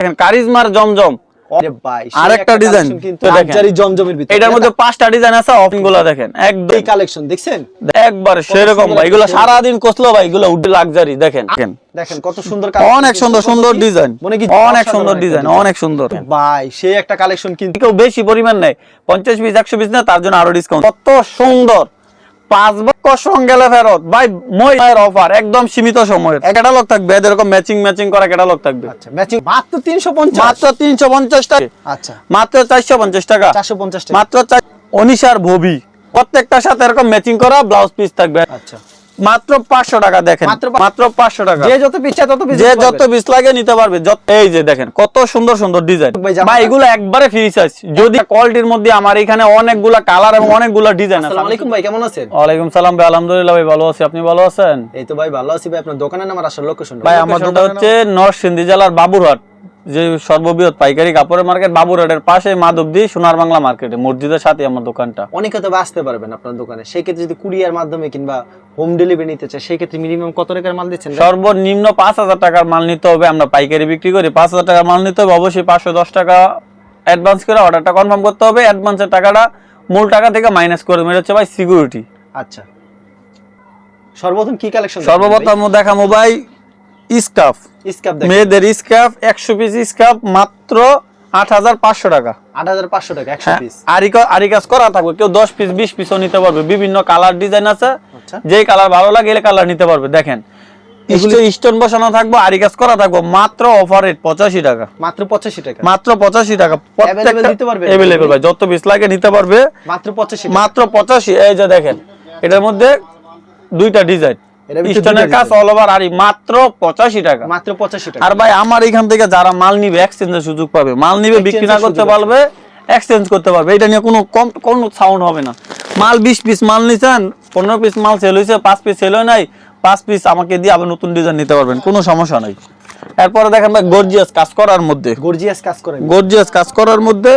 দেখেন কারিজমার জমজম। আরেকটা ডিজাইন কিন্তু লাক্সারি জমজমের ভিতরে। এটার মধ্যে পাঁচটা ডিজাইন আছে অপশন দেখেন একদম। এই কালেকশন দেখছেন? একবার সেরকম ভাই এগুলো সারাদিন কষলো ভাই এগুলো উড লাক্সারি দেখেন। দেখেন দেখেন কত সুন্দর অনেক সুন্দর সুন্দর ডিজাইন মনে কি অনেক সুন্দর ডিজাইন অনেক সুন্দর। ভাই সেই একটা কালেকশন কিন্তু বেশি পরিমাণ নেই পঞ্চাশ পিস একশো পিস না তার জন্য আরও ডিসকাউন্ট কত সুন্দর। পাঁচ বছর গেলে ফেরত। ভাই মহিলার অফার একদম সীমিত সময়ের। ক্যাটালগ থাকবে এরকম ম্যাচিং ম্যাচিং করা একটা লোক থাকবে। আচ্ছা ম্যাচিং মাত্র 350 মাত্র তিনশো পঞ্চাশ টাকা। আচ্ছা। মাত্র চারশো পঞ্চাশ টাকা। 450 টাকা। মাত্র চার অনিশার ভবি। প্রত্যেকটার সাথে এরকম ম্যাচিং করা ব্লাউজ পিস থাকবে। আচ্ছা। মাত্র পাঁচশো টাকা দেখেন মাত্র পা- মাত্র পাঁচশো টাকা। যে যত পিছা তত পিস যে যত বিস লাগে নিতে পারবে এই যে দেখেন কত সুন্দর সুন্দর ডিজাইন। ভাই, এগুলো একবারে ফ্রি সাইজ যদি কোয়ালিটির মধ্যে আমার এখানে অনেকগুলা কালার এবং অনেকগুলা ডিজাইন আছে। আসসালামু আলাইকুম ভাই কেমন আছেন? ওয়ালাইকুম সালাম ভাই আলহামদুলিল্লাহ ভাই ভালো আছি। আপনি ভালো আছেন? এই তো ভাই ভালো আছি ভাই। আপনার দোকানের নাম আর আসার লোকেশন ভাই আমার দোকান হচ্ছে নরসিংদী জেলার বাবুরহাট। যে সর্ববৃহৎ পাইকারি কাপড়ের মার্কেট বাবু বাবুরহাটের পাশে মাধবদী সোনার বাংলা মার্কেটে মসজিদের সাথে আমার দোকানটা। অনেকে তো আসতে পারবেন আপনার দোকানে। সেই ক্ষেত্রে যদি কুরিয়ার মাধ্যমে কিংবা হোম ডেলিভারি নিতে চায় সেই ক্ষেত্রে মিনিমাম কত টাকার মাল দিচ্ছেন? সর্বনিম্ন পাঁচ হাজার টাকার মাল নিতে হবে আমরা পাইকারি বিক্রি করি। পাঁচ হাজার টাকার মাল নিতে হবে অবশ্যই পাঁচশো দশ টাকা অ্যাডভান্স করে অর্ডারটা কনফার্ম করতে হবে। অ্যাডভান্সের টাকাটা মূল টাকা থেকে মাইনাস করে মেরে হচ্ছে ভাই সিকিউরিটি আচ্ছা। সর্বপ্রথম কি কালেকশন সর্বপ্রথম দেখামো ভাই স্কাফ। মেয়েদের স্কাফ একশো পিস স্কাফ মাত্র আট হাজার পাঁচশো টাকা। 8500 টাকা 100 পিস আরিকাজ করা থাকবে। কেউ দশ পিস বিশ পিসও নিতে পারবে। বিভিন্ন কালার ডিজাইন আছে। আচ্ছা। যেই কালার ভালো লাগে এই কালার নিতে পারবে। দেখেন স্টোন বসানো থাকব আরিকাজ করা থাকব। মাত্র অফার রেট পঁচাশি টাকা। মাত্র 85 টাকা। মাত্র পঁচাশি টাকা। Available দিতে পারবে? এভেলেবেল ভাই যত পিস লাগে নিতে পারবে। মাত্র 85 টাকা। মাত্র পঁচাশি এই যে দেখেন এটার মধ্যে দুইটা ডিজাইন এটার ভিতরে স্টোনের দুইটা কাজ অল ওভার আরি মাত্র পঁচাশি টাকা। মাত্র 85 টাকা। আর ভাই আমার এখান থেকে যারা মাল নিবে এক্সচেঞ্জের সুযোগ পাবে। মাল নিবে বিক্রি না করতে পারবে এক্সচেঞ্জ করতে পারবে। এটা নিয়ে কোনো কম কোনো সাউন্ড হবে না। মাল বিশ পিস মাল নিছেন পনেরো পিস মাল সেল পিস সেল হয় নাই পিস আমাকে দিয়ে আবার নতুন ডিজাইন নিতে পারবেন কোনো সমস্যা নাই। এরপরে দেখেন ভাই গর্জিয়াস কাজ করার মধ্যে। গর্জিয়াস কাজ করেন গর্জিয়াস কাজ করার মধ্যে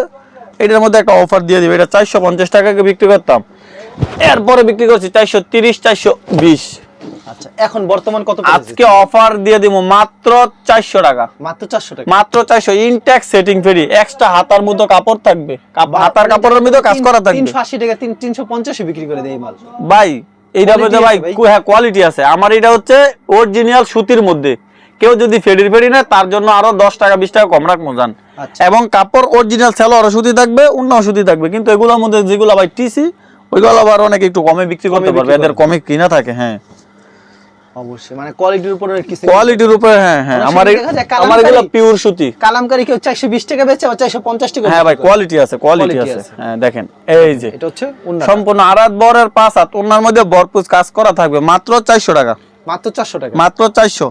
এটার মধ্যে একটা অফার দিয়ে দিবে। এটা চারশো পঞ্চাশ টাকাকে বিক্রি করতাম। এরপরে বিক্রি করছি চারশো তিরিশ চারশো বিশ। আচ্ছা এখন বর্তমান কত আজকে অফার দিয়ে দিব মাত্র চারশো টাকা। মাত্র 400 টাকা? মাত্র চারশো ইনটেক্স সেটিং ফ্রি এক্সট্রা হাতার মধ্যে কাপড় থাকবে। হাতার কাপড়ের মধ্যে কাজ করা থাকবে। 380 টাকা 350 এ বিক্রি করে দেয় মাল। ভাই এইটা মধ্যে ভাই আছে হ্যাঁ কোয়ালিটি আছে। আমার এটা হচ্ছে অরিজিনাল সুতির মধ্যে। কেউ যদি ফেডির ফেডি নেয় তার জন্য আরও দশ টাকা বিশ টাকা কম রাখব যান আচ্ছা। এবং কাপড় অরিজিনাল সেলোয়ারও সুতি থাকবে অন্য সুতি থাকবে। কিন্তু এগুলোর মধ্যে যেগুলো ভাই টিসি ওইগুলো আবার অনেক একটু কমে বিক্রি করতে পারবে। এদের কমে কিনা থাকে হ্যাঁ। অবশ্যই মানে কোয়ালিটির উপরে কিছু কোয়ালিটির উপরে হ্যাঁ হ্যাঁ আমার আমার এগুলো। পিওর সুতি কালামকারি কেউ 420 টাকা বেচে আবার 450 টাকা হ্যাঁ ভাই কোয়ালিটি আছে কোয়ালিটি আছে। হ্যাঁ দেখেন এই যে এটা হচ্ছে সম্পূর্ণ আরাত বরের পাঁচ হাত ওনার মধ্যে বরপুজ কাজ করা থাকবে মাত্র চারশো টাকা মাত্র 400 টাকা। মাত্র চারশো।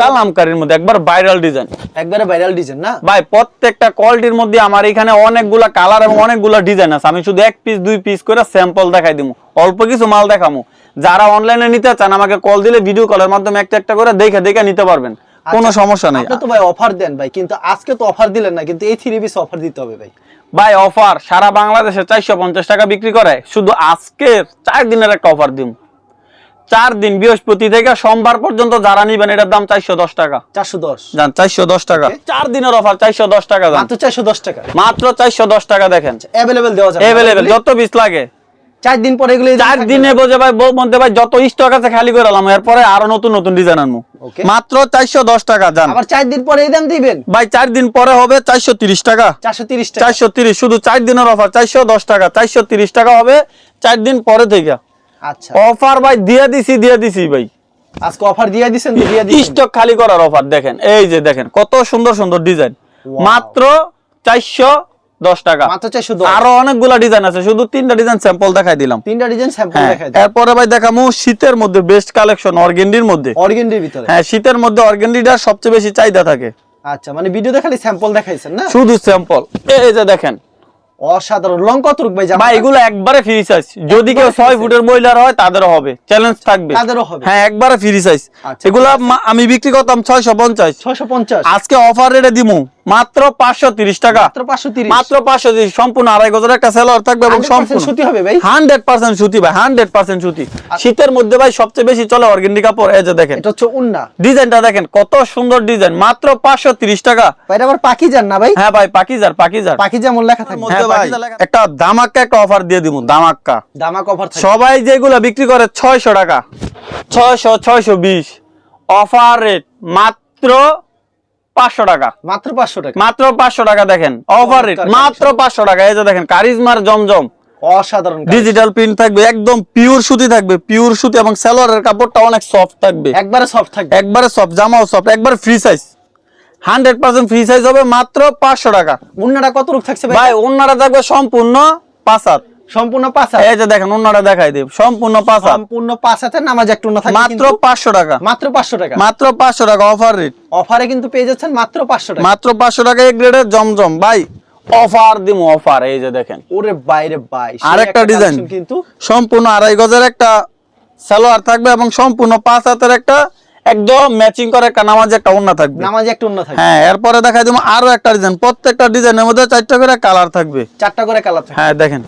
কালামকারীর মধ্যে একবার ভাইরাল ডিজাইন একবারে ভাইরাল ডিজাইন না? ভাই প্রত্যেকটা কোয়ালিটির মধ্যে আমার এখানে অনেকগুলা কালার এবং অনেকগুলা ডিজাইন আছে। আমি শুধু এক পিস দুই পিস করে স্যাম্পল দেখাই দিমু। অল্প কিছু মাল দেখামু। যারা অনলাইনে নিতে চান আমাকে কল দিলে ভিডিও কলের মাধ্যমে একটা একটা করে দেখে দেখে নিতে পারবেন। কোনো আচ্ছা, সমস্যা নাই। আপনি তো ভাই অফার দেন ভাই কিন্তু আজকে তো অফার দিলেন না কিন্তু এই থ্রি পিস অফার দিতে হবে ভাই। ভাই অফার সারা বাংলাদেশে চারশো পঞ্চাশ টাকা বিক্রি করে। শুধু আজকের চার দিনের একটা অফার দিম। চার দিন বৃহস্পতি থেকে সোমবার পর্যন্ত যারা নিবেন এটার দাম চারশো দশ টাকা। 410 যান চারশো দশ টাকা। চার দিনের অফার চারশো দশ টাকা মাত্র 410 টাকা। মাত্র চারশো দশ টাকা দেখেন। অ্যাভেলেবেল দেওয়া যাবে। এভেলেবেল যত পিস লাগে। চার দিন পরে এগুলো চার দিনে বোঝে ভাই বউ মধ্যে ভাই যত স্টক আছে খালি করে আলাম এরপরে আরও নতুন নতুন ডিজাইন আনব। মাত্র চারশো দশ টাকা যান আবার চার দিন পরে এই দাম দিবেন? ভাই চার দিন পরে হবে চারশো তিরিশ টাকা। 430 টাকা। চারশো তিরিশ শুধু চার দিনের অফার চারশো দশ টাকা চারশো তিরিশ টাকা হবে চার দিন পরে থেকে। আচ্ছা। অফার ভাই দিয়ে দিছি দিয়ে দিছি ভাই। আজকে অফার দিয়ে দিছেন দিয়ে দিছেন? স্টক খালি করার অফার দেখেন এই যে দেখেন কত সুন্দর সুন্দর ডিজাইন। মাত্র টাকা। মাত্র 410 আরও অনেকগুলা ডিজাইন আছে শুধু তিনটা ডিজাইন স্যাম্পল দেখাই দিলাম। তিনটা ডিজাইন স্যাম্পল দেখাই দেন এরপরে ভাই দেখামু শীতের মধ্যে বেস্ট কালেকশন অর্গেন্ডির মধ্যে। অর্গেন্ডির ভিতরে। হ্যাঁ শীতের মধ্যে অর্গেন্ডিটার সবচেয়ে বেশি চাহিদা থাকে। আচ্ছা মানে ভিডিওতে খালি স্যাম্পল দেখাইছেন না? শুধু স্যাম্পল এই যে দেখেন অসাধারণ। লং কত রূপ ভাই ভাই এগুলো একবারে ফ্রি সাইজ যদি কেউ একবারে ছয় ফুটের মহিলার হয় তাদেরও হবে। চ্যালেঞ্জ থাকবে। তাদেরও হবে। হ্যাঁ একবারে ফ্রি সাইজ আচ্ছা, এগুলো আমি বিক্রি করতাম ছয়শো পঞ্চাশ। ছয়শো পঞ্চাশ। আজকে অফার রেটে দিমু। মাত্র পাঁচশো তিরিশ টাকা। মাত্র পাঁচশো তিরিশ। মাত্র পাঁচশো তিরিশ। সম্পূর্ণ আড়াই গজের একটা সেলর থাকবে এবং সম্পূর্ণ। সুতি হবে ভাই? হান্ড্রেড পার্সেন্ট সুতি ভাই হান্ড্রেড পার্সেন্ট সুতি। শীতের মধ্যে ভাই সবচেয়ে বেশি চলে অর্গেন্ডি কাপড় এই যে দেখেন। এটা হচ্ছে উন্না। ডিজাইনটা দেখেন কত সুন্দর ডিজাইন। মাত্র পাঁচশো তিরিশ টাকা। ভাই এটা আবার পাখি যান না ভাই? হ্যাঁ ভাই পাকিজার পাকিজার পাখি যেমন লেখা থাকবে। হ্যাঁ ভাই একটা দামাক্কা একটা অফার দিয়ে দিব দামাক্কা। দামা কভার থাকবে। সবাই যেগুলো বিক্রি করে ছয়শো টাকা অফার রেট মাত্র পাঁচশো টাকা। মাত্র পাঁচশো টাকা। মাত্র পাঁচশো টাকা দেখেন অফার রেট মাত্র পাঁচশো টাকা। এই যে দেখেন কারিজমার জমজম। অসাধারণ ডিজিটাল প্রিন্ট থাকবে একদম পিওর সুতি থাকবে পিওর সুতি এবং সালোয়ারের কাপড়টা অনেক সফট থাকবে। একবারে সফট থাকবে। একবারে সফট জামাও সফট একবার free size hundred percent free size হবে মাত্র পাঁচশো টাকা। উন্নাটা কত রূপ থাকছে ভাই? ভাই অন্যরা থাকবে সম্পূর্ণ পাঁচাত। সম্পূর্ণ পাঁচ এই যে দেখেন অন্যরা দেখাই দেব সম্পূর্ণ পাঁচ সম্পূর্ণ পাঁচ নামাজ একটু উন্না থাকবে মাত্র কিন্তু পাঁচশো টাকা। মাত্র পাঁচশো টাকা? মাত্র পাঁচশো টাকা অফার রেট অফারে কিন্তু পেয়ে যাচ্ছেন মাত্র পাঁচশো টাকা। মাত্র পাঁচশো টাকা এক গ্রেডের জমজম। ভাই অফার অফার এই যে দেখেন। ওরে বাইরে আরেকটা ডিজাইন কিন্তু সম্পূর্ণ আড়াই গজের একটা সালোয়ার থাকবে এবং সম্পূর্ণ পাঁচ হাতের একটা একদম ম্যাচিং করে একটা নামাজ একটা ওন্না থাকবে। নামাজ একটু উন্না থাকবে। হ্যাঁ এরপরে দেখাই দেবো আরও একটা ডিজাইন প্রত্যেকটা ডিজাইনের মধ্যে চারটা করে কালার থাকবে। চারটা করে কালার থাকবে। হ্যাঁ দেখেন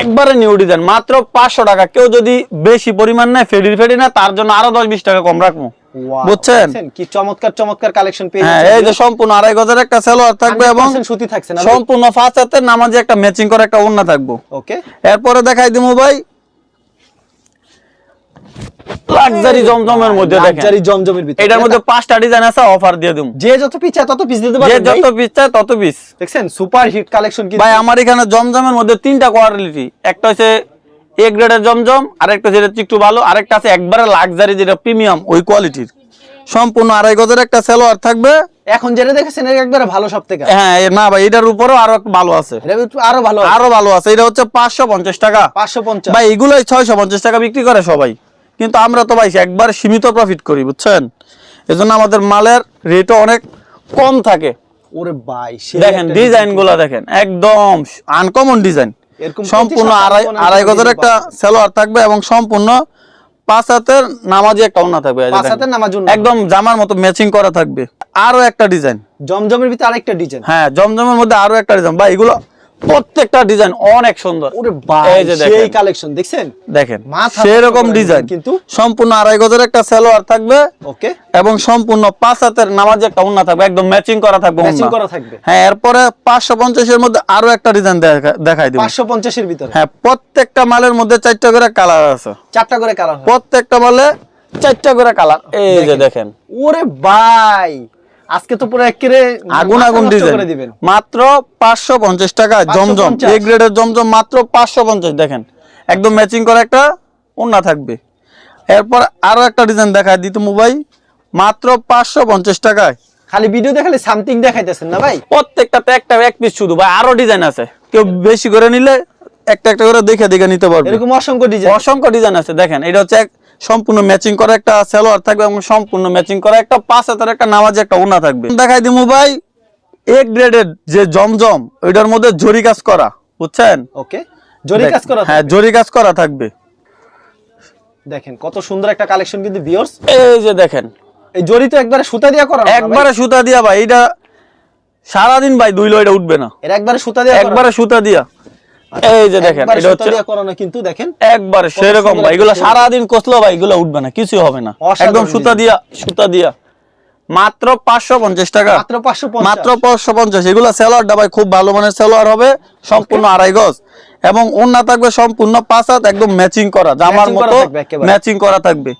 একবারে নিউ ডিজাইন মাত্র পাঁচশো টাকা। কেউ যদি বেশি পরিমাণ নেয় ফেডি ফেডি না তার জন্য আরও দশ বিশ টাকা কম রাখব। বুঝছেন? কি চমৎকার চমৎকার কালেকশন পেয়ে হ্যাঁ এই যে সম্পূর্ণ আড়াই গজের একটা সালোয়ার থাকবে এবং সুতি থাকছে না সম্পূর্ণ ফার্স্ট হাতের নামাজে একটা ম্যাচিং করে একটা ওন্না থাকব। ওকে এরপরে দেখাই দিমু ভাই লাক্সারি জমজমের মধ্যে দেখেন। লাক্সারি জমজমের ভিতরে। এটার মধ্যে পাঁচটা ডিজাইন আছে অফার দিয়ে দিমু। যে যত পিস তত পিস দিতে যে পারবেন। যত পিস চায় তত পিস দেখছেন সুপার হিট কালেকশন কিন্তু ভাই আমার এখানে জমজমের মধ্যে তিনটা কোয়ালিটি একটা হচ্ছে এ গ্রেডের জমজম আরেকটা যেটা একটু ভালো আরেকটা আছে একবারে লাক্সারি যেটা প্রিমিয়াম ওই কোয়ালিটির সম্পূর্ণ আড়াই গজের একটা সেলোয়ার থাকবে। এখন যেটা দেখেছেন একবারে ভালো সব থেকে হ্যাঁ না ভাই এটার উপরেও আরও ভালো আছে। আরও ভালো আরও ভালো আছে এটা হচ্ছে পাঁচশো পঞ্চাশ টাকা। পাঁচশো পঞ্চাশ। ভাই এগুলোই ছয়শো পঞ্চাশ টাকা বিক্রি করে সবাই। কিন্তু আমরা তো ভাই একবার সীমিত প্রফিট করি বুঝছেন? এজন্য আমাদের মালের রেটও অনেক কম থাকে। ওরে ভাই দেখেন একটা ডিজাইনগুলা দেখেন একদম আনকমন ডিজাইন সম্পূর্ণ আড়াই আড়াই গজের একটা সেলোয়ার থাকবে এবং সম্পূর্ণ পাঁচ হাতের নামাজি একটা ওন্না থাকবে। পাঁচ হাতের নামাজ একদম জামার মতো ম্যাচিং করা থাকবে। আরও একটা ডিজাইন জমজমের ভিতরে আরেকটা ডিজাইন হ্যাঁ জমজমের মধ্যে আরও একটা ডিজাইন ভাই এগুলো প্রত্যেকটা ডিজাইন অনেক সুন্দর। এই যে সেই দেখেন। কালেকশন দেখছেন? দেখেন সেরকম ডিজাইন কিন্তু। সম্পূর্ণ আড়াই গজের একটা সেলোয়ার থাকবে ওকে। এবং সম্পূর্ণ পাঁচ হাতের নামাজে একটা ওন্না থাকবে একদম ম্যাচিং করা থাকবে ম্যাচিং করা থাকবে। হ্যাঁ এরপরে পাঁচশো পঞ্চাশের মধ্যে আরও একটা ডিজাইন দেখাই দিব। পাঁচশো পঞ্চাশের ভিতরে? হ্যাঁ প্রত্যেকটা মালের মধ্যে চারটা করে কালার আছে। চারটা করে কালার প্রত্যেকটা মালে চারটা করে কালার এই যে দেখেন। ওরে ভাই আজকে তো পুরো একেবারে আগুন আগুন ডিজাইন। মাত্র পাঁচশো পঞ্চাশ টাকা জমজম এ গ্রেডের জমজম মাত্র পাঁচশো পঞ্চাশ দেখেন। একদম ম্যাচিং করা একটা ওন্না থাকবে। এরপর আরও একটা ডিজাইন দেখায় দিত মোবাইল মাত্র পাঁচশো পঞ্চাশ টাকায়। খালি ভিডিও দেখালে সামথিং দেখাইতেছেন না ভাই? প্রত্যেকটাতে একটা এক পিস শুধু ভাই আরও ডিজাইন আছে। কেউ বেশি করে নিলে একটা একটা করে দেখে দেখে নিতে পারবে। এরকম অসংখ্য ডিজাইন অসংখ্য ডিজাইন আছে দেখেন এটা হচ্ছে সম্পূর্ণ ম্যাচিং করা একটা সালোয়ার থাকবে এবং সম্পূর্ণ ম্যাচিং করা একটা পাঁচ হাতের একটা নামাজে একটা ওনা থাকবে। দেখাই দিমু ভাই এ গ্রেডের যে জমজম ওইটার মধ্যে জরি কাজ করা বুঝছেন? ওকে জরি কাজ করা হ্যাঁ। জরি কাজ করা থাকবে। দেখেন কত সুন্দর একটা কালেকশন কিন্তু ভিউয়ার্স এই যে দেখেন। এই জরি তো একবারে সুতা দিয়া করা একবারে সুতা দিয়া ভাই এটা সারাদিন ভাই দুই এটা উঠবে না। এর একবারে সুতা দিয়া একবারে সুতা দিয়া। এই যে দেখেন এটা হচ্ছে কিন্তু দেখেন। একবারে সেরকম ভাই এগুলো একটা সারাদিন কষলো ভাই এগুলো উঠবে না কিছুই হবে না। একদম সুতা দিয়া সুতা দিয়া। মাত্র পাঁচশো পঞ্চাশ টাকা। মাত্র পাঁচশো মাত্র পাঁচশো পঞ্চাশ। এগুলো সেলোয়ারটা ভাই খুব ভালো মানের হবে সম্পূর্ণ আড়াই গজ। এবং ওন্না থাকবে সম্পূর্ণ পাঁচ হাত একদম ম্যাচিং করা জামার মতো ম্যাচিং করা থাকবে।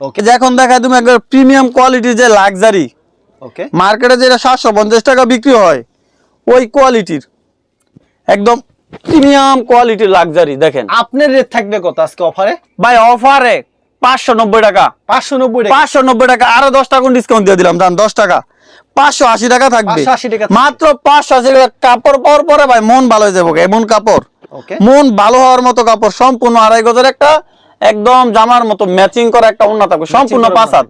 ওকে যে এখন দেখা তুমি একবার প্রিমিয়াম কোয়ালিটির যে লাক্সারি ওকে মার্কেটে যেটা সাতশো পঞ্চাশ টাকা বিক্রি হয় ওই কোয়ালিটির একদম প্রিমিয়াম কোয়ালিটির লাক্সারি দেখেন। আপনার রেট থাকবে কত আজকে অফারে? ভাই অফারে পাঁচশো নব্বই টাকা। পাঁচশো নব্বই পাঁচশো নব্বই টাকা আরও দশ টাকা ডিসকাউন্ট দিয়ে দিলাম দাম দশ টাকা। পাঁচশো আশি টাকা থাকবে। 580 টাকা থাকবে। মাত্র পাঁচশো আশি টাকা কাপড় পাওয়ার পরে ভাই মন ভালো হয়ে যাব এমন কাপড়। মন ভালো হওয়ার মতো কাপড় সম্পূর্ণ আড়াই গজের একটা একদম জামার মতো ম্যাচিং করা একটা উন্না থাকবে সম্পূর্ণ পাঁচ হাত।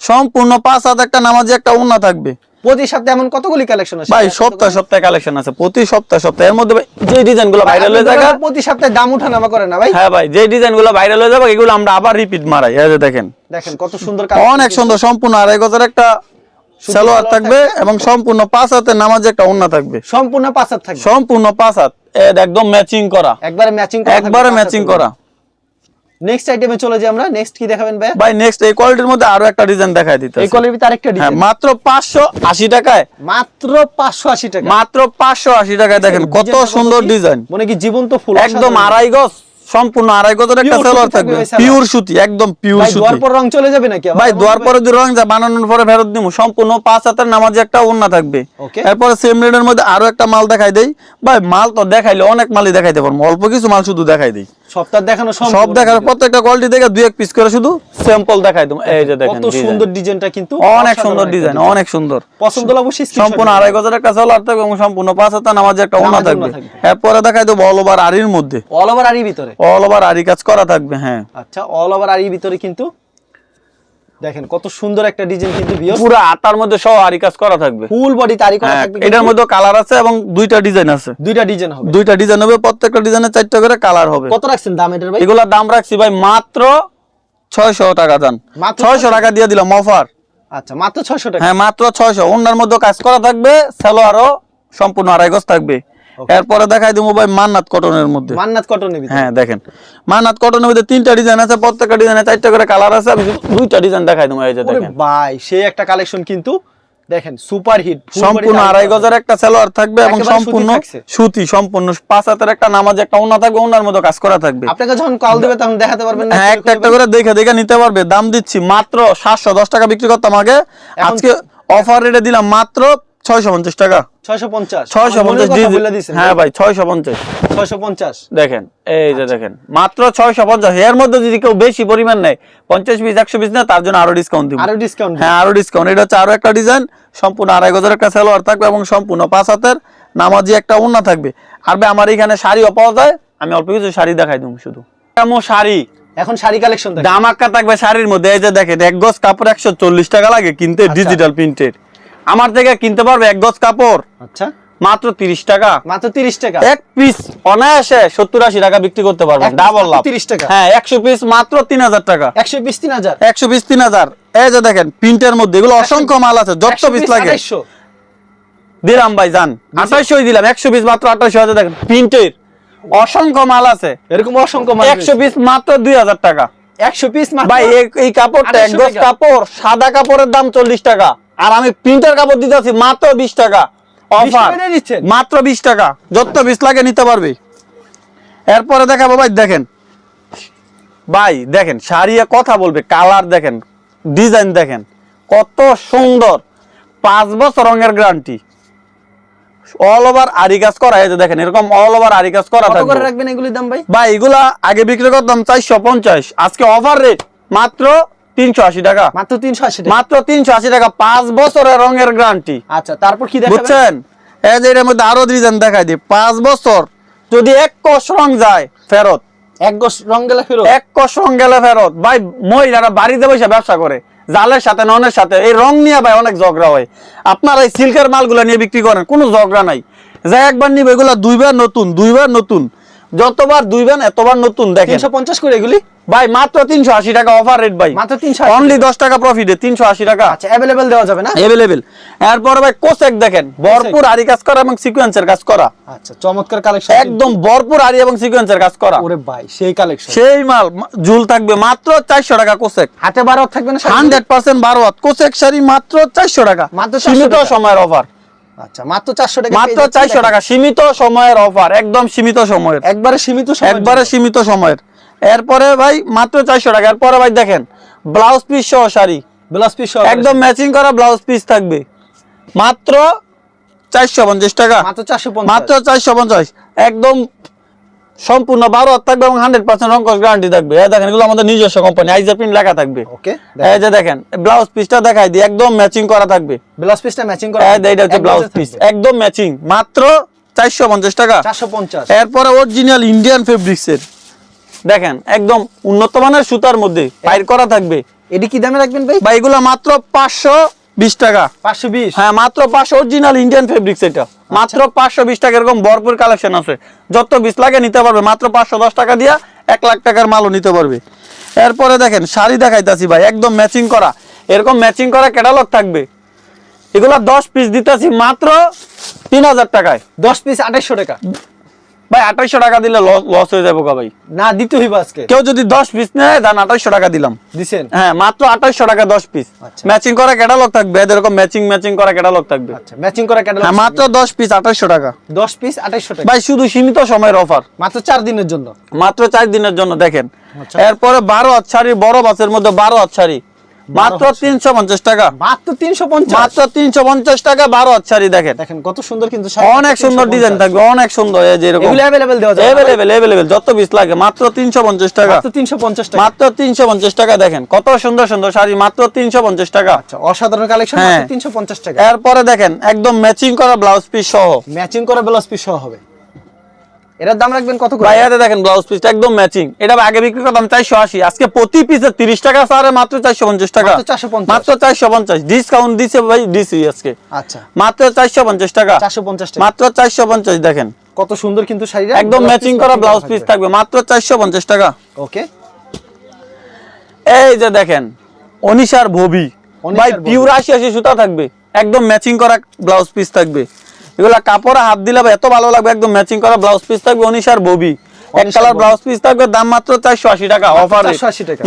সম্পূর্ণ পাঁচ হাত একটা নামাজি একটা উন্না থাকবে। প্রতি সপ্তাহে এমন কতগুলি কালেকশন আছে? ভাই সপ্তাহে সপ্তাহে কালেকশন আছে প্রতি সপ্তাহে সপ্তাহে। এর মধ্যে যে ডিজাইনগুলো ভাইরাল হয়ে যায় প্রতি সপ্তাহে দাম করে না ভাই। হ্যাঁ ভাই যে ডিজাইনগুলো ভাইরাল হয়ে যাবে এগুলো আমরা আবার রিপিট মারাই এই যে দেখেন। দেখেন কত সুন্দর অনেক সুন্দর সম্পূর্ণ আড়াই গজের একটা সালোয়ার থাকবে এবং সম্পূর্ণ পাঁচ হাতের নামাজে একটা ওন্না থাকবে। সম্পূর্ণ পাঁচ হাত থাকবে। সম্পূর্ণ পাঁচ হাত একদম ম্যাচিং করা। একবারে ম্যাচিং একবারে ম্যাচিং করা। নেক্সট আইটেমে চলে যাই আমরা। নেক্সট কি দেখাবেন ভাই ভাই নেক্সট এই কোয়ালিটির মধ্যে আরও একটা ডিজাইন দেখাই দিতে এই কোয়ালিটির ভিতরে আরেকটা হ্যাঁ ডিজাইন মাত্র পাঁচশো আশি টাকায়। মাত্র 580 টাকা মাত্র পাঁচশো আশি টাকায় দেখেন কত সুন্দর ডিজাইন মানে কি জীবন্ত ফুল একদম আড়াই গজ সম্পূর্ণ আড়াই গজের একটা থাকবে। পিওর সুতি একদম পিওর সুতি। দুয়ার পর রং চলে যাবে নাকি? ভাই দোয়ার পরে যদি রং যা বানানোর পরে ফেরত দিব সম্পূর্ণ পাঁচ হাতের নামাজে একটা ওন্না থাকবে. এরপরে সেম রেটের মধ্যে আরও একটা মাল দেখাই দেই। ভাই মাল তো দেখাইলে অনেক মালই দেখাইতে পারব। অল্প কিছু মাল শুধু দেখাই দেই। সপ্তাহ দেখানো সব দেখানো প্রত্যেকটা কোয়ালিটি দেখে দুই এক পিস করে শুধু স্যাম্পল দেখাই দেবো। এই যে দেখেন কত সুন্দর ডিজাইনটা কিন্তু অনেক সুন্দর ডিজাইন অনেক সুন্দর। পছন্দ হলে অবশ্যই সম্পূর্ণ আড়াই। গজের একটা সালোয়ার থাকবে এবং সম্পূর্ণ পাঁচ হাতে নামাজে একটা ওনা থাকবে। এরপরে দেখাই দেবো অল ওভার আরির মধ্যে। অল ওভার আরির ভিতরে? অল ওভার আরি কাজ করা থাকবে হ্যাঁ। আচ্ছা অল ওভার আরির ভিতরে কিন্তু দেখেন কত সুন্দর একটা ডিজাইন কিন্তু পুরো আটার মধ্যে সহ আরি কাজ করা থাকবে। ফুল বডি তারি করা হ্যাঁ, থাকবে এটার মধ্যে কালার আছে এবং দুইটা ডিজাইন আছে। দুইটা ডিজাইন হবে। দুইটা ডিজাইন হবে প্রত্যেকটা ডিজাইনের চারটা করে কালার হবে। কত রাখছেন দাম এটার ভাই? এগুলার দাম রাখছি ভাই মাত্র ছয়শো টাকা দান মাত্র ছয়শো টাকা দিয়ে দিলাম অফার আচ্ছা মাত্র 600 টাকা। হ্যাঁ মাত্র ছয়শো। অন্যার মধ্যে কাজ করা থাকবে সালোয়ারও সম্পূর্ণ আড়াই গজ থাকবে। এরপরে দেখাই দিব ভাই মান্নাত কটনের মধ্যে। মান্নাত কটনের ভিতরে? হ্যাঁ দেখেন। মান্নাত কটনের মধ্যে তিনটা ডিজাইন আছে প্রত্যেকটা ডিজাইনে চারটা করে কালার আছে আমি দুইটা ডিজাইন দেখাই দেবো এই যে দেখেন। ভাই সেই একটা কালেকশন কিন্তু দেখেন সুপার হিট সম্পূর্ণ আড়াই গজের একটা সালোয়ার থাকবে এবং সম্পূর্ণ সুতি সম্পূর্ণ পাঁচ হাতের একটা নামাজ একটা ওনা থাকবে ওনার মধ্যে কাজ করা থাকবে। আপনাকে যখন কল দেবে তখন দেখাতে পারবেন না হ্যাঁ একটা একটা করে দেখে দেখে নিতে পারবে দাম দিচ্ছি মাত্র সাতশো দশ টাকা বিক্রি করতাম আগে। আজকে অফার রেটে দিলাম মাত্র ছয়শো পঞ্চাশ টাকা। 650 ছয়শো পঞ্চাশ হ্যাঁ ভাই ছয়শো পঞ্চাশ। 650 দেখেন এই আচ্ছা। যে দেখেন মাত্র ছয়শো পঞ্চাশ। এর মধ্যে যদি কেউ বেশি পরিমাণ নেয় পঞ্চাশ পিস একশো পিস নেয় তার জন্য আরও ডিসকাউন্ট দিব। আরও ডিসকাউন্ট হ্যাঁ আরও ডিসকাউন্ট এটা হচ্ছে আরও একটা ডিজাইন সম্পূর্ণ আড়াই গজের একটা সালোয়ার থাকবে এবং সম্পূর্ণ পাঁচ হাতের নামাজি একটা ওন্না থাকবে। আর আমার এখানে শাড়িও পাওয়া যায়। আমি অল্প কিছু শাড়ি দেখাই দেবো শুধু। এমন শাড়ি। এখন শাড়ি কালেকশন দামাক্কা থাকবে শাড়ির মধ্যে। এই যে দেখেন এক গজ কাপড় একশো চল্লিশ টাকা লাগে কিনতে আচ্ছা। ডিজিটাল প্রিন্টের আমার থেকে কিনতে পারবে এক গজ কাপড়। আচ্ছা। মাত্র তিরিশ টাকা। মাত্র 30 টাকা। এক পিস অনায়াসে সত্তর আশি টাকা বিক্রি করতে পারবেন। ডাবল লাভ 30 টাকা। হ্যাঁ একশো পিস মাত্র তিন হাজার টাকা। 120 3000 একশো পিস তিন হাজার। এই যে দেখেন প্রিন্টের মধ্যে এগুলো অসংখ্য মাল আছে যত পিস লাগে। দিলাম ভাই যান। আঠাইশোই দিলাম একশো পিস মাত্র আঠাইশো হাজার দেখেন প্রিন্টের। অসংখ্য মাল আছে। এরকম অসংখ্য মাল একশো পিস মাত্র দুই হাজার টাকা। 100 পিস মাত্র ভাই এই- কাপড়টা এক 2800 গজ কাপড় সাদা কাপড়ের দাম চল্লিশ টাকা। আর আমি প্রিন্টার কাপড় দিতেছি মাত্র বিশ টাকা অফার? মাত্র বিশ টাকা। যত বিশ লাগে নিতে পারবে। এরপরে দেখাবো ভাই দেখেন। ভাই দেখেন শাড়িয়ে কথা বলবে কালার দেখেন ডিজাইন দেখেন কত সুন্দর পাঁচ বছর রঙের গ্যারান্টি। অল ওভার আরি কাজ করা এই যে দেখেন এরকম অল ওভার আরি কাজ করা কত থাকবে। করে রাখবেন এগুলির দাম ভাই? ভাই এগুলা আগে বিক্রি করতাম চারশো পঞ্চাশ আজকে অফার রেট মাত্র তিনশো আশি টাকা। মাত্র 380 টাকা? মাত্র তিনশো আশি টাকা পাঁচ বছরের রঙের গ্যারান্টি আচ্ছা তারপর কি বুঝছেন? এই যে এটার মধ্যে আরও ডিজাইন দেখাই দিই। পাঁচ বছর যদি এক কষ রং যায় ফেরত। এক গোস রং গেলা ফেরো এক কষ রং গেলে ফেরত। ভাই মহিলারা বাড়িতে বসে ব্যবসা করে। জালের সাথে ননের সাথে এই রং নিয়ে ভাই অনেক ঝগড়া হয়। আপনারা এই সিল্কের মালগুলো নিয়ে বিক্রি করেন কোনো ঝগড়া নাই। যা একবার নিবে এগুলো দুইবার নতুন দুইবার নতুন। যতবার দুইবার এতবার নতুন দেখেন। 350 করে এগুলি? ভাই মাত্র তিনশো আশি টাকা অফার রেট ভাই মাত্র 380 অনলি দশ টাকা প্রফিটে তিনশো আশি টাকা আচ্ছা अवेलेबल দেওয়া যাবে না এভেলেবেল এরপরে ভাই কোসেক দেখেন ভরপুর আরি কাজ করা এবং সিকোয়েন্সের কাজ করা আচ্ছা চমৎকার কালেকশন একদম ভরপুর আরি এবং সিকোয়েন্সের কাজ করা ওরে ভাই সেই কালেকশন সেই মাল মা- ঝুল থাকবে মাত্র চারশো টাকা কোসেক হাতে বারো থাকবে না শাড়ি? হান্ড্রেড পার্সেন্ট বারো হাত কোসেক শাড়ি মাত্র চারশো টাকা মাত্র 400 সীমিত টাকা। সময়ের অফার আচ্ছা মাত্র 400 টাকা মাত্র পেয়ে যাচ্ছেন চারশো দেখেন। টাকা সীমিত সময়ের অফার একদম সীমিত সময়ের একবারে সীমিত সময়ের একবারে জন্য। সীমিত সময়ের এরপরে ভাই মাত্র চারশো টাকা। এরপরে ভাই দেখেন ব্লাউজ পিস সহ শাড়ি। ব্লাউজ পিস সহ একদম ম্যাচিং করা ব্লাউজ পিস থাকবে। মাত্র চারশো পঞ্চাশ টাকা। মাত্র 450 মাত্র চারশো পঞ্চাশ। একদম সম্পূর্ণ বারো থাকবে এবং হান্ড্রেড পার্সেন্ট রঙ্কস গ্যারান্টি থাকবে। এই দেখেন এগুলো আমাদের নিজস্ব কোম্পানি আইজার প্রিন্ট লেখা থাকবে। ওকে এই যে দেখেন ব্লাউজ পিসটা দেখাই দিই একদম ম্যাচিং করা থাকবে। ব্লাউজ পিসটা ম্যাচিং করা এই যে এটা হচ্ছে ব্লাউজ পিস একদম ম্যাচিং মাত্র চারশো পঞ্চাশ টাকা। 450 এরপরে অরিজিনাল ইন্ডিয়ান ফেব্রিক্সের দেখেন একদম উন্নত মানের সুতার মধ্যে পাইর করা থাকবে। এটি কি দামে রাখবেন ভাই? বা এগুলো মাত্র পাঁচশো বিশ টাকা। পাঁচশো বিশ? হ্যাঁ মাত্র পাঁচশো অরিজিনাল ইন্ডিয়ান ফেব্রিক্স এটা। মাত্র পাঁচশো বিশ টাকা এরকম ভরপুর কালেকশন আছে। যত বিশ লাগে নিতে পারবে মাত্র পাঁচশো দশ টাকা দিয়া এক লাখ টাকার মালও নিতে পারবে। এরপরে দেখেন শাড়ি দেখাইতাছি ভাই একদম ম্যাচিং করা। এরকম ম্যাচিং করা ক্যাটালগ থাকবে। এগুলা দশ পিস দিতেছি মাত্র তিন হাজার টাকায়। দশ পিস আঠাইশশো টাকা। ভাই আঠাইশশো টাকা দিলে লস হয়ে যাব ভাই। না দিতে হইব আজকে। কেউ যদি দশ পিস নেয় দেন আঠাইশশো টাকা দিলাম। দিছেন? হ্যাঁ মাত্র আঠাইশশো টাকা দশ পিস আচ্ছা। ম্যাচিং করা ক্যাটালগ থাকবে এদের এরকম ম্যাচিং ম্যাচিং করা ক্যাটালগ থাকবে। আচ্ছা ম্যাচিং করা ক্যাটালগ হ্যাঁ মাত্র দশ পিস আঠাইশশো টাকা। দশ পিস আঠাইশশো টাকা। ভাই শুধু সীমিত সময়ের অফার মাত্র চার দিনের জন্য। মাত্র চার দিনের জন্য দেখেন। আচ্ছা। এরপরে বারো আচ্ছারি বড় বাসের মধ্যে বারো আচ্ছারি মাত্র তিনশো পঞ্চাশ টাকা। মাত্র তিনশো পঞ্চাশ? মাত্র তিনশো পঞ্চাশ টাকা বারো আচ্ছারি দেখেন। দেখেন কত সুন্দর কিন্তু অনেক সুন্দর ডিজাইন থাকবে অনেক সুন্দর এই যে এরকম। এগুলো অ্যাভেলেবেল দেওয়া যাবে। এভেলেবেল এভেলেবেল যত পিস লাগে মাত্র তিনশো পঞ্চাশ টাকা। তিনশো পঞ্চাশ টাকা। মাত্র তিনশো পঞ্চাশ টাকা দেখেন কত সুন্দর সুন্দর শাড়ি মাত্র তিনশো পঞ্চাশ টাকা। আচ্ছা অসাধারণ কালেকশন হ্যাঁ। তিনশো পঞ্চাশ টাকা। এরপরে দেখেন একদম ম্যাচিং করা ব্লাউজ পিস সহ। ম্যাচিং করা ব্লাউজ পিস সহ হবে। এটার দাম রাখবেন কত করে? ভাইয়াতে দেখেন ব্লাউজ পিসটা একদম ম্যাচিং এটা আগে বিক্রি করতাম চারশো আশি। আজকে প্রতি পিসে তিরিশ টাকা সারে মাত্র চারশো পঞ্চাশ টাকা। মাত্র 450 মাত্র চারশো পঞ্চাশ। ডিসকাউন্ট দিছে ভাই দিছি আজকে। আচ্ছা। মাত্র চারশো পঞ্চাশ টাকা। চারশো পঞ্চাশ টাকা। মাত্র চারশো পঞ্চাশ দেখেন। কত সুন্দর কিন্তু শাড়িটা। একদম ম্যাচিং করা ব্লাউজ পিস থাকবে। মাত্র চারশো পঞ্চাশ টাকা। ওকে এই যে দেখেন অনিশার ভবি। ভাই। পিওর আশি আশি সুতা থাকবে। একদম ম্যাচিং করা ব্লাউজ পিস থাকবে। এগুলা কাপড়ে হাত দিলে এত ভালো লাগবে একদম ম্যাচিং করা ব্লাউজ পিস থাকবে অনিশার ববি। এক কালার। ব্লাউজ পিস থাকবে দাম মাত্র চারশো আশি টাকা অফার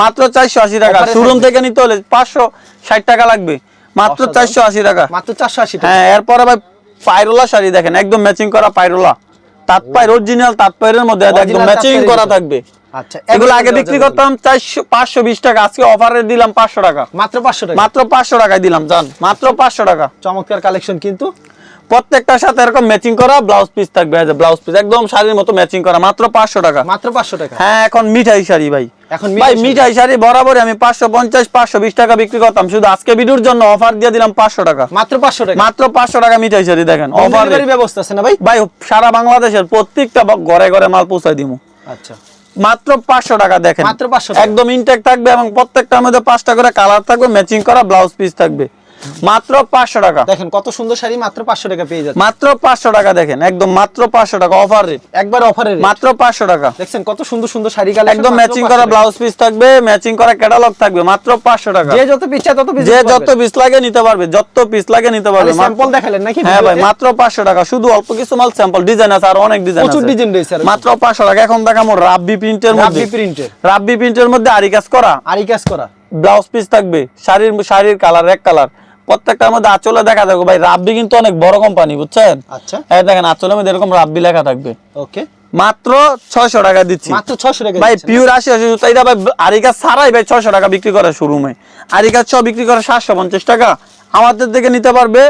মাত্র চারশো আশি টাকা। শোরুম থেকে নিতে হলে পাঁচশো ষাট টাকা লাগবে। মাত্র চারশো আশি টাকা। মাত্র চারশো আশি হ্যাঁ এরপরে ভাই পায়রোলা শাড়ি দেখেন একদম ম্যাচিং করা পায়রোলা। তাঁতপায়ের অরিজিনাল তাঁতপায়ের মধ্যে একদম ম্যাচিং করা থাকবে। আচ্ছা এগুলো আগে বিক্রি করতাম চারশো পাঁচশো বিশ টাকা আজকে অফারে দিলাম পাঁচশো টাকা। মাত্র পাঁচশো টাকা। মাত্র পাঁচশো টাকায় দিলাম জান মাত্র পাঁচশো টাকা। চমৎকার কালেকশন কিন্তু। প্রত্যেকটার সাথে এরকম ম্যাচিং করা ব্লাউজ পিস থাকবে ব্লাউজ পিস একদম শাড়ির মতো ম্যাচিং করা মাত্র পাঁচশো টাকা। মাত্র পাঁচশো টাকা? হ্যাঁ এখন মিঠাই শাড়ি ভাই। এখন ভাই মিঠাই শাড়ি। বরাবরই আমি পাঁচশো পঞ্চাশ পাঁচশো বিশ টাকা বিক্রি করতাম। শুধু আজকে ভিডিওর জন্য অফার দিয়ে দিলাম পাঁচশো টাকা। মাত্র পাঁচশো টাকা? মাত্র পাঁচশো টাকা মিঠাই শাড়ি দেখেন অফার delivery ব্যবস্থা আছে না ভাই? ভাই সারা বাংলাদেশের প্রত্যেকটা ঘরে ঘরে মাল পৌঁছাই দিব আচ্ছা। মাত্র পাঁচশো টাকা দেখেন। মাত্র 500 টাকা। একদম ইনটেক থাকবে এবং প্রত্যেকটার মধ্যে পাঁচটা করে কালার থাকবে ম্যাচিং করা ব্লাউজ পিস থাকবে। মাত্র পাঁচশো টাকা। দেখেন কত সুন্দর শাড়ি মাত্র পাঁচশো টাকা পেয়ে যাচ্ছে। মাত্র পাঁচশো টাকা দেখেন একদম মাত্র পাঁচশো টাকা অফার রেট একবার অফারে মাত্র পাঁচশো টাকা। দেখছেন কত সুন্দর সুন্দর শাড়ি একদম ম্যাচিং করা ব্লাউজ পিস থাকবে ম্যাচিং করা ক্যাটালগ থাকবে মাত্র পাঁচশো টাকা। যে যত পিস তত পিস যে যত পিস লাগে নিতে পারবে যত পিস লাগে নিতে পারবে স্যাম্পল দেখালেন নাকি হ্যাঁ ভাই মাত্র পাঁচশো টাকা শুধু অল্প কিছু মাল স্যাম্পল ডিজাইন আছে আর অনেক ডিজাইন প্রচুর ডিজাইন রয়েছে মাত্র পাঁচশো টাকা এখন দেখাবো রাব্বি প্রিন্টের মধ্যে। রাব্বি প্রিন্টের রাব্বি প্রিন্টের মধ্যে আরি কাজ করা। আরি কাজ করা। ব্লাউজ পিস থাকবে শাড়ির শাড়ির কালার এক কালার প্রত্যেকটার মধ্যে আঁচলে দেখা থাকবে। ভাই রাব্বি কিন্তু অনেক বড় কোম্পানি বুঝছেন? আচ্ছা। এই দেখেন আঁচলের মধ্যে এরকম রাব্বি লেখা থাকবে। ওকে। মাত্র ছয়শো টাকা দিচ্ছি। মাত্র ছশো টাকা ভাই পিওর আশি আশি জুতা। এটা ভাই আরিকা ছাড়াই ভাই ছয়শো টাকা বিক্রি করে শোরুমে আরিকা ছ বিক্রি করে সাতশো পঞ্চাশ টাকা। আমাদের দিকে নিতে পারবে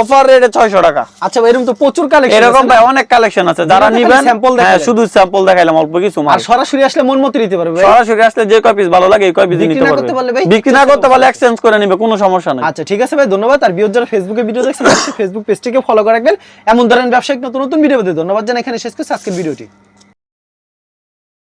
অফার রেটে ছয়শো টাকা। আচ্ছা এরকম তো প্রচুর কালেকশন এরকম ভাই অনেক কালেকশন আছে। যারা নিবেন sample হ্যাঁ শুধু স্যাম্পল দেখাইলাম অল্প কিছু আর সরাসরি আসলে মন মতো নিতে পারবে সরাসরি আসলে যে কয় পিস ভালো লাগে এই কয় পিস নিতে পারবে। বিক্রি না করতে পারলে এক্সচেঞ্জ করে নিবে কোনো সমস্যা নাই। আচ্ছা ঠিক আছে ভাই ধন্যবাদ। আর বিয়োর যারা ফেসবুকে ভিডিও দেখছেন ফেসবুক পেজটিকে ফলো করে রাখবেন। এমন ধরনের ব্যবসায়িক নতুন নতুন ভিডিও পেতে ধন্যবাদ জানাই। এখানে শেষ করছি আজকের ভিডিওটি